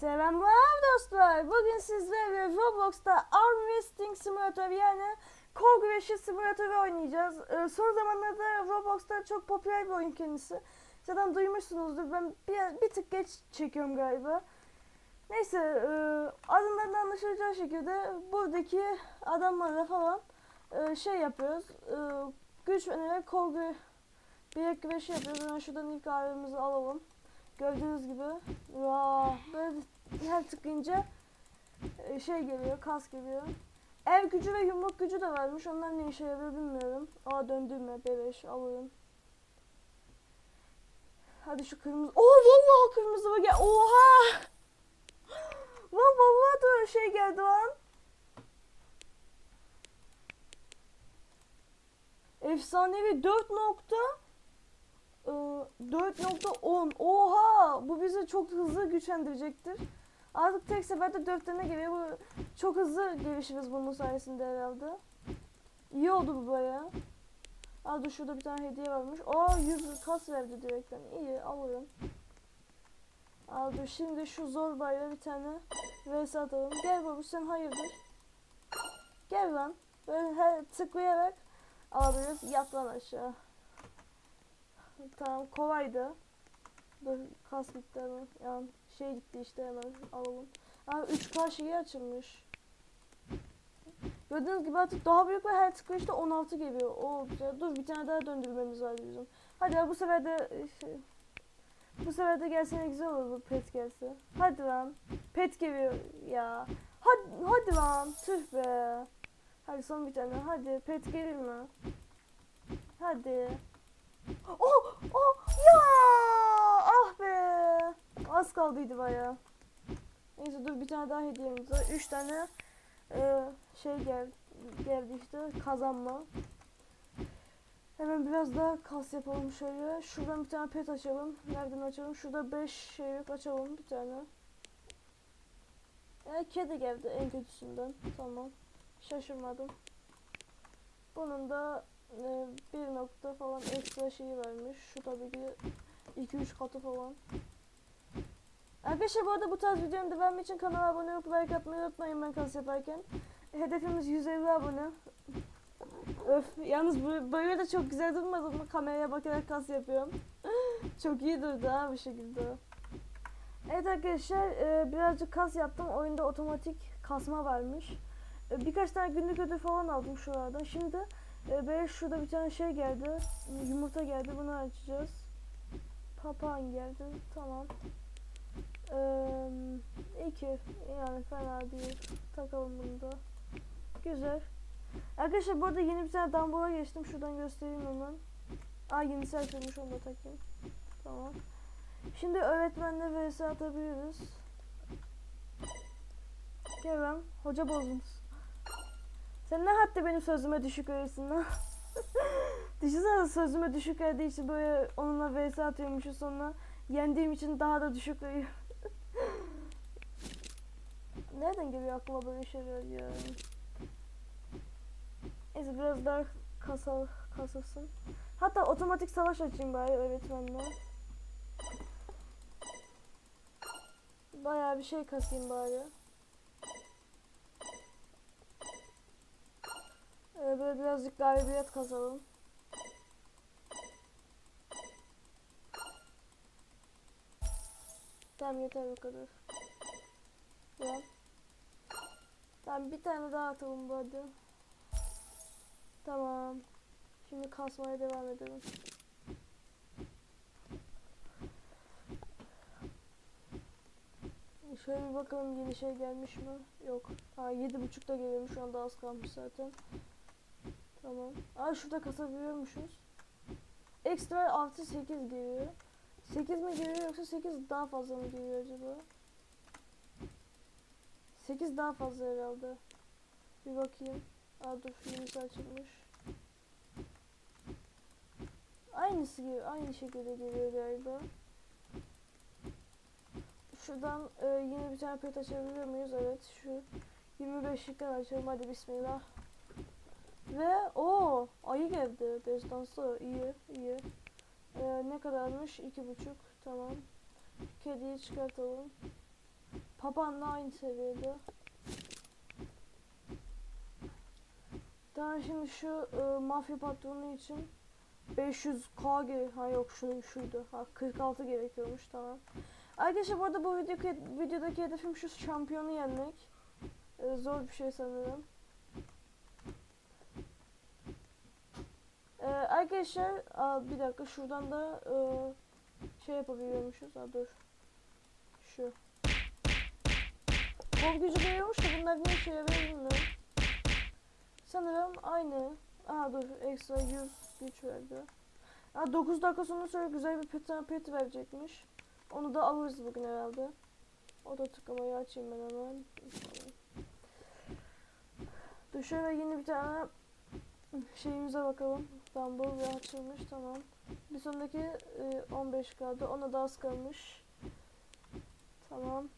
Selamlar dostlar. Bugün sizlerle Roblox'ta Arm Wrestling Simulator yani kol güreşi simülatörü oynayacağız. Ee, son zamanlarda Roblox'ta çok popüler bir oyun kendisi. Zaten duymuşsunuzdur. Ben bir, bir tık geç çekiyorum galiba. Neyse e, adından da anlaşılacağı şekilde buradaki adamlarla falan e, şey yapıyoruz. E, güç venerek kol gü bilek güreşi yapıyoruz. Hemen şuradan ilk ağrımızı alalım. Gördüğünüz gibi vaa, böyle her tıklayınca e, şey geliyor, kas geliyor. Ev gücü ve yumruk gücü de varmış. Onlar ne işe yarıyor bilmiyorum. Aa döndürme beleş alıyorum. Hadi şu kırmızı. Oo vallahi kırmızı mı gel. Oha! Lan vallahi da şey geldi lan. Efsanevi 4 nokta 4.10 Oha! Bu bizi çok hızlı güçlendirecektir. Artık tek seferde 4 tane geliyor. Bu çok hızlı gelişiriz bunun sayesinde herhalde. İyi oldu bu baya. Aa şurada bir tane hediye varmış. Aa 100 kas verdi direkten. İyi alıyorum. Aa şimdi şu zor bayra bir tane vs atalım. Gel baba sen hayırdır? Gel lan. Böyle her tıklayarak alabiliriz. Yat lan aşağı. Tamam kolaydı. Dur kas gitti hemen. Yani şey gitti işte hemen alalım. Aa 3K şeyi açılmış. Gördüğünüz gibi artık daha büyük ve her tıklayışta 16 geliyor. Oo güzel. Dur bir tane daha döndürmemiz var bizim. Hadi ya bu sefer de şey, bu sefer de gelsene güzel olur bu pet gelse. Hadi lan. Pet geliyor ya. Hadi, hadi lan. Tüh be. Hadi son bir tane. Hadi pet gelir mi? Hadi. Oh, oh, ya! Ah be! Az kaldıydı baya. Neyse dur bir tane daha hediyemiz var. Üç tane e, şey gel, geldi işte kazanma. Hemen biraz daha kas yapalım şöyle. Şuradan bir tane pet açalım. Nereden açalım? Şurada 5 şey açalım bir tane. E, kedi geldi en kötüsünden. Tamam. Şaşırmadım. Bunun da e, bir nokta falan ekstra şeyi vermiş. Şu tabii ki 2-3 katı falan. Arkadaşlar bu arada bu tarz videonun devamı için kanala abone olup like atmayı unutmayın ben kas yaparken. Hedefimiz 150 abone. Öf yalnız böyle de çok güzel durmadı mı? Kameraya bakarak kas yapıyorum. çok iyi durdu ha bu şekilde. Evet arkadaşlar e, birazcık kas yaptım. Oyunda otomatik kasma varmış. E, birkaç tane günlük ödül falan aldım şuralardan. Şimdi e, böyle şurada bir tane şey geldi. Yumurta geldi. Bunu açacağız. Papağan geldi. Tamam. Ee, iki. Yani fena değil. Takalım bunu da. Güzel. Arkadaşlar bu arada yeni bir tane dumbbell'a geçtim. Şuradan göstereyim hemen. Aa yenisi açılmış onu da takayım. Tamam. Şimdi öğretmenle vs atabiliriz. Kerem, hoca bozmuş. Sen ne hatta benim sözüme düşük verirsin lan? Düşünsene sözüme düşük verdiği için böyle onunla vs atıyormuşuz sonra yendiğim için daha da düşük veriyor. Nereden geliyor aklıma böyle şeyler ya? Neyse biraz daha kasa, kasasın. Hatta otomatik savaş açayım bari öğretmenle. Bayağı bir şey kasayım bari. Böyle birazcık galibiyet kazanalım. Tamam yeter bu kadar. Tamam. Tamam bir tane daha atalım bu arada. Tamam. Şimdi kasmaya devam edelim. Şöyle bir bakalım yeni şey gelmiş mi? Yok. Ha yedi buçukta geliyormuş. Şu anda az kalmış zaten. Tamam. Aa şurada kasabiliyormuşuz. Ekstra artı 8 geliyor. 8 mi geliyor yoksa 8 daha fazla mı geliyor acaba? 8 daha fazla herhalde. Bir bakayım. Aa dur yenisi açılmış. Aynısı gibi, aynı şekilde geliyor galiba. Şuradan e, yine bir tane pet açabiliyor muyuz? Evet şu 25'likten açalım hadi bismillah. Ve o ayı geldi. Destansı iyi iyi. Ee, ne kadarmış? iki buçuk. Tamam. Kediyi çıkartalım. papağanla aynı seviyede. Daha şimdi şu e, mafya patronu için 500k ge ha yok şu şuydu. Ha 46 gerekiyormuş tamam. Arkadaşlar bu arada bu video, videodaki hedefim şu şampiyonu yenmek. E, zor bir şey sanırım. E, arkadaşlar aa, bir dakika şuradan da e, şey yapabiliyormuşuz. Ha dur. Şu. Kol gücü veriyormuş da bunlar ne işe yarıyor bilmiyorum. Sanırım aynı. Aa dur ekstra 100 güç verdi. Aa 9 dakika sonra sonra güzel bir pet, pet verecekmiş. Onu da alırız bugün herhalde. O da tıklamayı açayım ben hemen. Şöyle yeni bir tane şeyimize bakalım. Dumble ve açılmış tamam. Bir sonraki e, 15 kaldı. Ona da az kalmış. Tamam.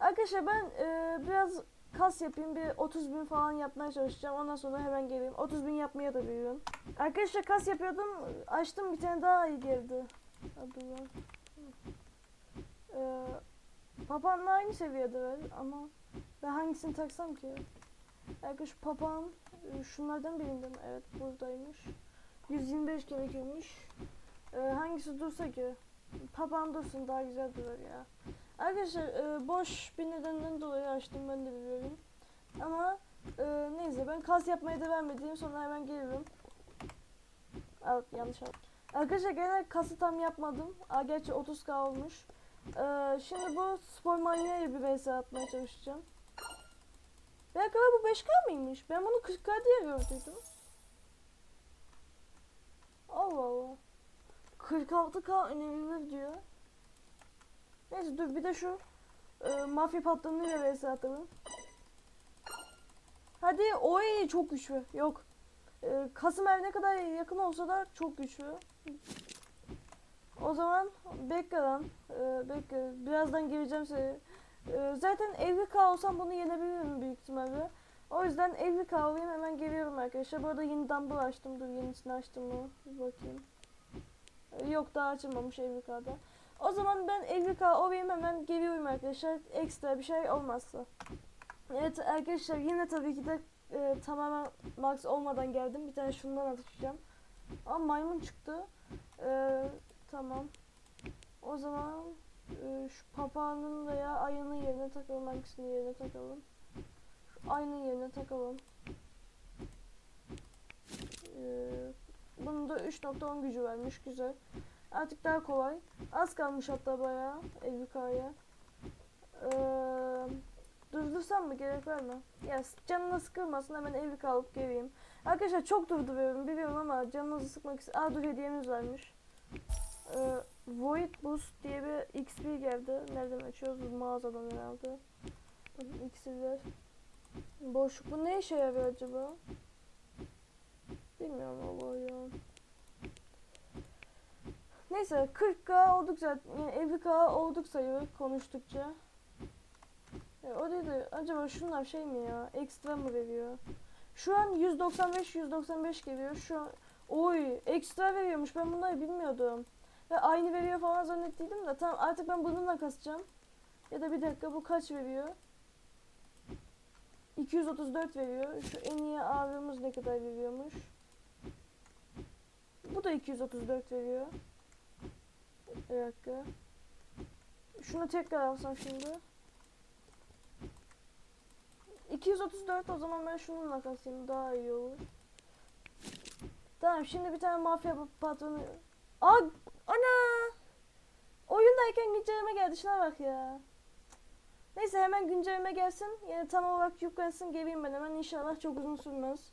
Arkadaşlar ben e, biraz kas yapayım. Bir 30 bin falan yapmaya çalışacağım. Ondan sonra hemen geleyim. 30 bin yapmaya da biliyorum. Arkadaşlar kas yapıyordum. Açtım bir tane daha iyi geldi. Hadi lan. Ee, papağanla aynı seviyede ver ama ben hangisini taksam ki? Arkadaş papağan şunlardan birinde mi? Evet buradaymış. 125 gerekiyormuş. Ee, hangisi dursa ki? Papağan dursun daha güzel durur ya. Arkadaşlar e, boş bir nedenden dolayı açtım ben de biliyorum. Ama e, neyse ben kas yapmaya devam edeyim sonra hemen gelirim. Evet yanlış yaptım. Arkadaşlar gene kası tam yapmadım. Aa, gerçi 30k olmuş. Ee, şimdi bu spor manyaya bir vs atmaya çalışacağım. Bir dakika bu 5k mıymış? Ben bunu 40k diye gördüydüm. Allah Allah. 46k önemli diyor. Neyse dur bir de şu e, mafya patronuyla vs atalım. Hadi oy çok güçlü. Yok. E, Kasım her ne kadar yakın olsa da çok güçlü. O zaman bekle lan. E, bekle. Birazdan geleceğim size. E, zaten evli olsam bunu yenebilirim büyük ihtimalle. O yüzden evli kahveyim hemen geliyorum arkadaşlar. Bu arada yeni dumbbell açtım. Dur yenisini açtım mı? Bir bakayım. E, yok daha açılmamış evli kahvede. O zaman ben evli olayım hemen geliyorum arkadaşlar. Ekstra bir şey olmazsa. Evet arkadaşlar yine tabii ki de e, tamamen max olmadan geldim. Bir tane şundan atacağım. Aa maymun çıktı. E, tamam. O zaman şu papağanın veya ayının yerine takalım. Hangisinin yerine takalım? Şu ayının yerine takalım. E, bunun da 3.10 gücü vermiş. Güzel. Artık daha kolay. Az kalmış hatta bayağı Evrika'ya. Ee, durdursam mı gerek var mı? Ya canına sıkılmasın hemen Evrika alıp geleyim. Arkadaşlar çok durduruyorum biliyorum ama canınızı sıkmak için... Aa dur hediyemiz varmış. Ee, Void Boost diye bir XP geldi. Nereden açıyoruz? Mağazadan herhalde. Bakın iksirler. Boşluk. Bu ne işe yarıyor acaba? Bilmiyorum Allah ya. Neyse 40k olduk zaten. Yani 50k olduk sayılır konuştukça. E, o dedi acaba şunlar şey mi ya? Ekstra mı veriyor? Şu an 195 195 geliyor. Şu an oy ekstra veriyormuş. Ben bunları bilmiyordum. Ve aynı veriyor falan zannettiydim de tamam artık ben bununla kasacağım. Ya da bir dakika bu kaç veriyor? 234 veriyor. Şu en iyi ağrımız ne kadar veriyormuş? Bu da 234 veriyor. Bir dakika. Şunu tekrar alsam şimdi. 234 o zaman ben şununla kasayım daha iyi olur. Tamam şimdi bir tane mafya patronu. Aa ana! Oyundayken güncelleme geldi şuna bak ya. Neyse hemen güncelleme gelsin. Yani tam olarak yüklensin geleyim ben hemen inşallah çok uzun sürmez.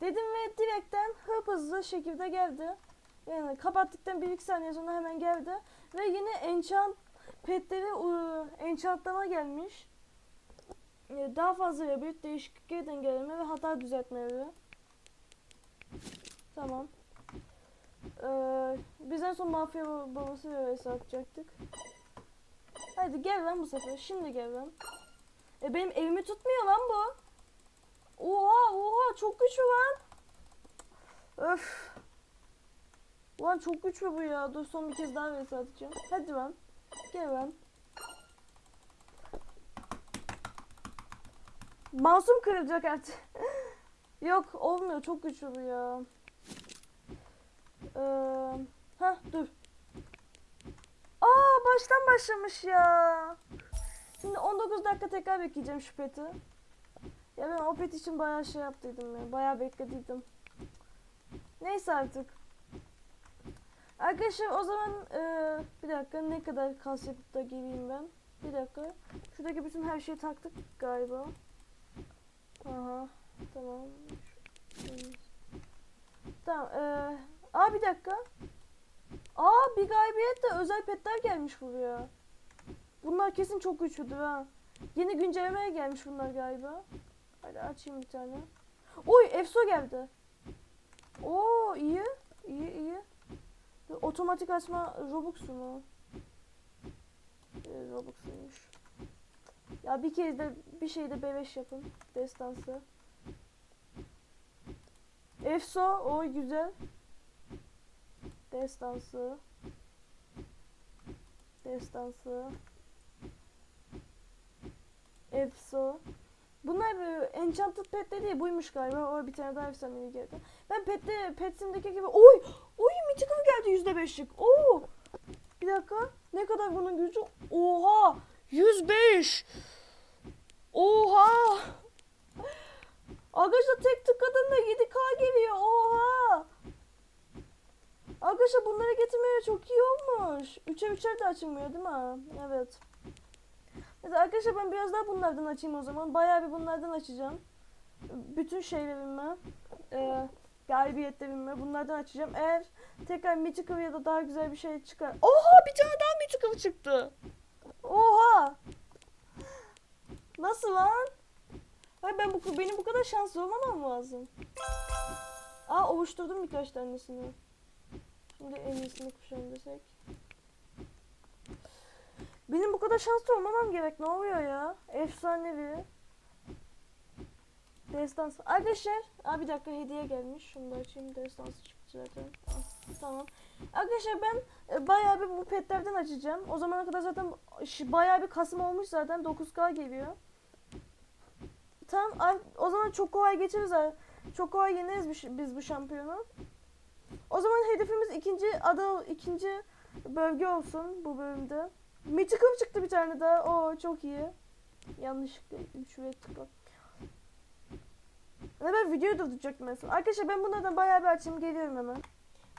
Dedim ve direkten hıp hızlı şekilde geldi. Yani kapattıktan 1-2 saniye sonra hemen geldi. Ve yine enchant petleri enchantlama gelmiş. Ee, Daha fazla rebuild, değişiklik dengeleme ve hata düzeltmeleri. Tamam. Ee, biz en son mafya babası vs atacaktık. Hadi gel lan bu sefer. Şimdi gel lan. E benim evimi tutmuyor lan bu. Oha oha çok güçlü lan. Öf. Ulan çok güçlü bu ya. Dur son bir kez daha vs atacağım. Hadi lan. Gel lan. Masum kırılacak artık. Yok olmuyor çok güçlü bu ya. Ee, heh dur. Aa baştan başlamış ya. Şimdi 19 dakika tekrar bekleyeceğim şu peti. Ya ben o pet için bayağı şey yaptıydım ya. Bayağı beklediydim. Neyse artık. Arkadaşlar o zaman eee, bir dakika ne kadar kas yapıp geleyim ben. Bir dakika. Şuradaki bütün her şeyi taktık galiba. Aha. Tamam. Tamam. Aa bir dakika. Aa bir galibiyet de özel petler gelmiş buraya. Bunlar kesin çok güçlüdür ha. Yeni güncellemeye gelmiş bunlar galiba. Hadi açayım bir tane. Oy Efso geldi. Oo iyi. İyi iyi. Otomatik açma Robux'u mu? Robux'uymuş. Ya bir kez de bir şeyde beleş yapın. Destansı. Efso o güzel. Destansı. Destansı. Efso. Bunlar böyle Enchanted Pet değil buymuş galiba. O bir tane daha efsanevi geldi. Ben Pet'te Pet'simdeki gibi oy oy Mythical geldi yüzde beşlik. Oo. Bir dakika. Ne kadar bunun gücü? Oha! 105. Oha! Arkadaşlar tek tıkladığında 7K geliyor. Oha! Arkadaşlar bunları getirmeye çok iyi olmuş. 3'e 3'er de açılmıyor değil mi? Evet. Evet arkadaşlar ben biraz daha bunlardan açayım o zaman. Bayağı bir bunlardan açacağım. Bütün şeylerimi, e, galibiyetlerimi bunlardan açacağım. Eğer tekrar Mythical ya da daha güzel bir şey çıkar. Oha bir tane daha Mythical çıktı. Oha. Nasıl lan? Hayır ben bu benim bu kadar şanslı olmamam lazım. Aa ovuşturdum birkaç tanesini. Şimdi en iyisini kuşan desek. Benim bu kadar şanslı olmamam gerek. Ne oluyor ya? Efsanevi. Destansı. Arkadaşlar. Aa bir dakika hediye gelmiş. Şunu da açayım. Destansı çıktı zaten. Ah, tamam. Arkadaşlar ben e, bayağı bir bu petlerden açacağım. O zamana kadar zaten bayağı bir kasım olmuş zaten. 9K geliyor. Tamam. O zaman çok kolay geçeriz. Çok kolay yeneriz biz bu şampiyonu. O zaman hedefimiz ikinci ada ikinci bölge olsun bu bölümde. Mythical çıktı bir tane daha. Oo çok iyi. Yanlışlıkla 3 ve tıkla. Ve ben videoyu durduracaktım mesela. Arkadaşlar ben bunlardan bayağı bir açayım geliyorum hemen.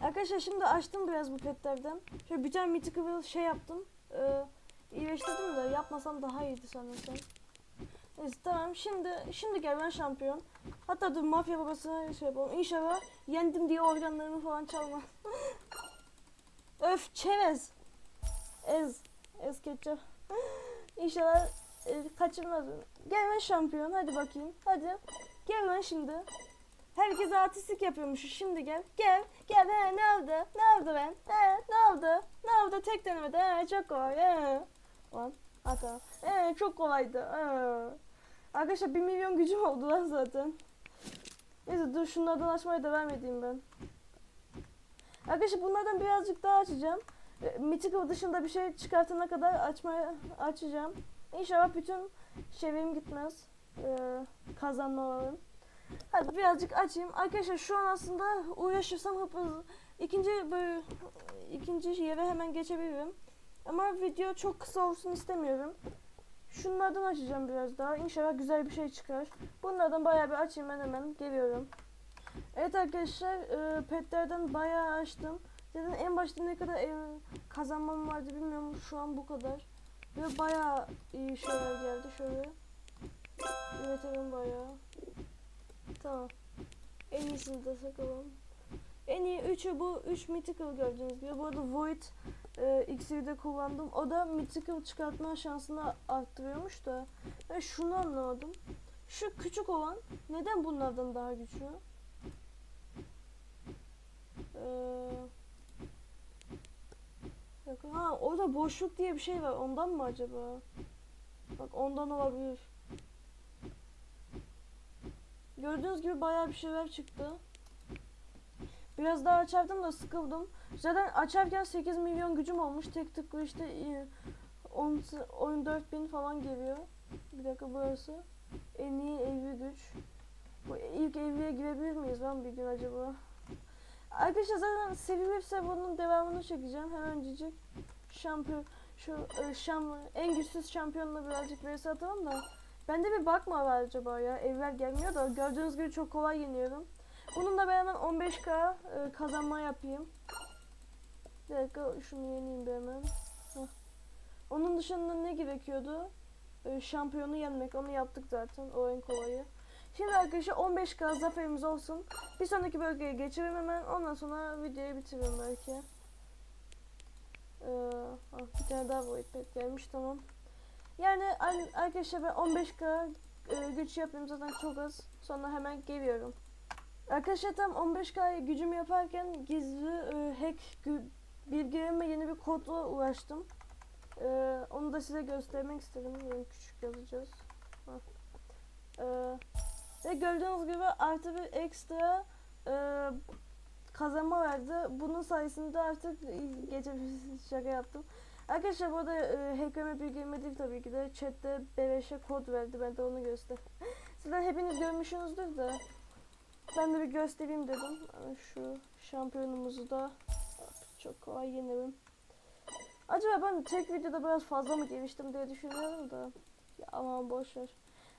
Arkadaşlar şimdi açtım biraz bu petlerden. Şöyle bir tane mythical şey yaptım. Ee, iyileştirdim de yapmasam daha iyiydi sanırsam. Neyse tamam şimdi şimdi gel ben şampiyon. Hatta dur mafya babasına şey yapalım. İnşallah yendim diye organlarımı falan çalma. Öf çerez. Ez. Ez ketçap. İnşallah e, kaçırmaz. Gel ben şampiyon hadi bakayım. Hadi. Gel lan şimdi. Herkes artistik yapıyormuş. Şimdi gel. Gel. Gel. He, ne oldu? Ne oldu ben? He, ne oldu? Ne oldu? Tek denemede. He, çok kolay. He. Lan. Hata. He, çok kolaydı. He. Arkadaşlar 1 milyon gücüm oldu lan zaten. Neyse dur şunlardan açmaya devam edeyim ben. Arkadaşlar bunlardan birazcık daha açacağım. E, Mythical dışında bir şey çıkartana kadar açmaya açacağım. İnşallah bütün şeylerim gitmez. Ee, kazanmalarım. Hadi birazcık açayım. Arkadaşlar şu an aslında uğraşırsam hızlı ikinci böyle ikinci yere hemen geçebilirim. Ama video çok kısa olsun istemiyorum. Şunlardan açacağım biraz daha. İnşallah güzel bir şey çıkar. Bunlardan bayağı bir açayım ben hemen geliyorum. Evet arkadaşlar e, petlerden bayağı açtım. Zaten en başta ne kadar e, kazanmam vardı bilmiyorum. Şu an bu kadar. Ve bayağı iyi şeyler geldi. Şöyle üretelim bayağı. Tamam. En iyisini de sakalım. En iyi üçü bu. Üç mythical gördüğünüz gibi. Bu arada Void e, iksiri kullandım. O da mythical çıkartma şansını arttırıyormuş da. Ben şunu anlamadım. Şu küçük olan neden bunlardan daha güçlü? Ee, yok, ha orada boşluk diye bir şey var. Ondan mı acaba? Bak ondan olabilir. Gördüğünüz gibi bayağı bir şeyler çıktı. Biraz daha açardım da sıkıldım. Zaten açarken 8 milyon gücüm olmuş. Tek tıkla işte e, 10 14 bin falan geliyor. Bir dakika burası. En iyi evli güç. Bu ilk evliye girebilir miyiz lan bir gün acaba? Arkadaşlar zaten sevilirse bunun devamını çekeceğim. Hemencecik şampiyon şu e, şam en güçsüz şampiyonla birazcık vs atalım da. Bende bir bakma var acaba ya. Evler gelmiyor da gördüğünüz gibi çok kolay yeniyorum. Bunun da ben hemen 15k e, kazanma yapayım. Bir dakika şunu yeneyim bir hemen. Heh. Onun dışında ne gerekiyordu? E, şampiyonu yenmek. Onu yaptık zaten. O en kolayı. Şimdi arkadaşlar 15k zaferimiz olsun. Bir sonraki bölgeye geçelim hemen. Ondan sonra videoyu bitiririm belki. Ee, ah, bir tane daha void pet gelmiş tamam. Yani ar- arkadaşlar ben 15k e, güç yapayım zaten çok az. Sonra hemen geliyorum. Arkadaşlar tam 15k gücümü yaparken gizli e, hack bilgilerime yeni bir kodla ulaştım. Ee, onu da size göstermek istedim. Yani küçük yazacağız. Ee, ve gördüğünüz gibi artı bir ekstra e, kazanma verdi. Bunun sayesinde artık gece şaka yaptım. Arkadaşlar bu arada e, hacker'ime bilgileme değil tabii ki de chatte beleşe kod verdi. Ben de onu göster. Sizler hepiniz görmüşsünüzdür de. Ben de bir göstereyim dedim. Ee, Şu şampiyonumuzu da çok kolay yenerim. Acaba ben tek videoda biraz fazla mı geliştim diye düşünüyorum da. Ya aman boş ver.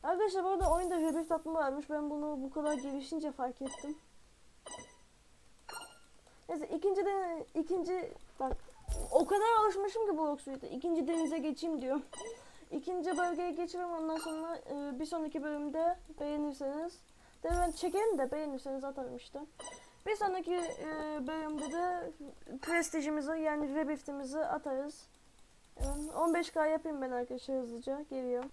Arkadaşlar bu arada oyunda rebirth atma varmış. Ben bunu bu kadar gelişince fark ettim. Neyse ikinci de ikinci bak o kadar alışmışım ki bu Suite'e. İkinci denize geçeyim diyor. İkinci bölgeye geçelim ondan sonra e, bir sonraki bölümde beğenirseniz de ben çekerim de beğenirseniz atarım işte. Bir sonraki e, bölümde de prestijimizi yani rebirth'imizi atarız. Yani 15k yapayım ben arkadaşlar hızlıca geliyorum.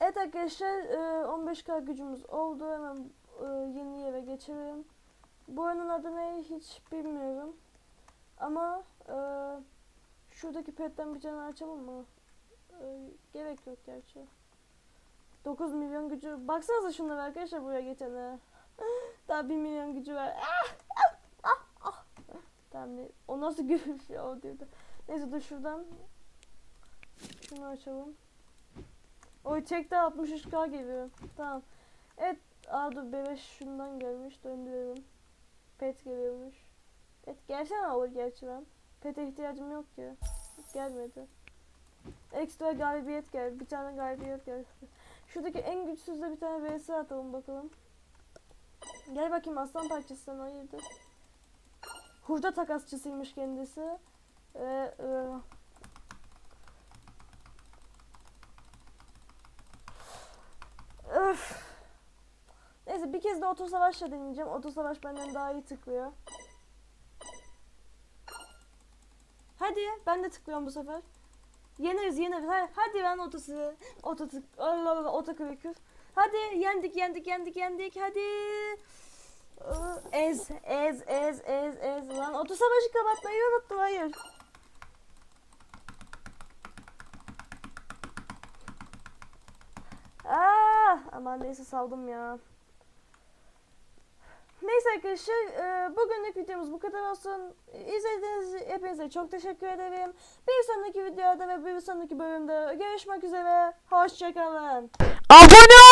Evet arkadaşlar e, 15k gücümüz oldu. Hemen e, yeni yere geçelim. Bu oyunun adı ne hiç bilmiyorum. Ama e, şuradaki petten bir tane açalım mı? E, gerek yok gerçi. 9 milyon gücü. Baksanıza şunlara arkadaşlar buraya geçene. Daha 1 milyon gücü var. Ah, ah, ah. Tamam ne- o nasıl gülüş ya o diyordu. Neyse dur şuradan. Şunu açalım. Oy çekte 63k geliyor. Tamam. Evet. Aa dur bebek şundan gelmiş. Döndürelim. Pet geliyormuş. Pet gelsene olur gerçi ben. Pet'e ihtiyacım yok ki. Gelmedi. Ekstra galibiyet gel. Bir tane galibiyet gel. Şuradaki en güçsüzde bir tane vs atalım bakalım. Gel bakayım aslan parçası sen hayırdır. Hurda takasçısıymış kendisi. Ee, e, Öf. Neyse bir kez de oto savaşla deneyeceğim. Oto savaş benden daha iyi tıklıyor. Hadi ben de tıklıyorum bu sefer. Yeneriz yeneriz. Hadi, ben otosu. Oto tık. Allah Allah oto klikür. Hadi yendik yendik yendik yendik. Hadi. Ez ez ez ez ez lan. Oto savaşı kapatmayı unuttum hayır. Ah, aman neyse saldım ya. Neyse arkadaşlar e, bugünlük videomuz bu kadar olsun. İzlediğiniz için hepinize çok teşekkür ederim. Bir sonraki videoda ve bir sonraki bölümde görüşmek üzere. Hoşçakalın. Abone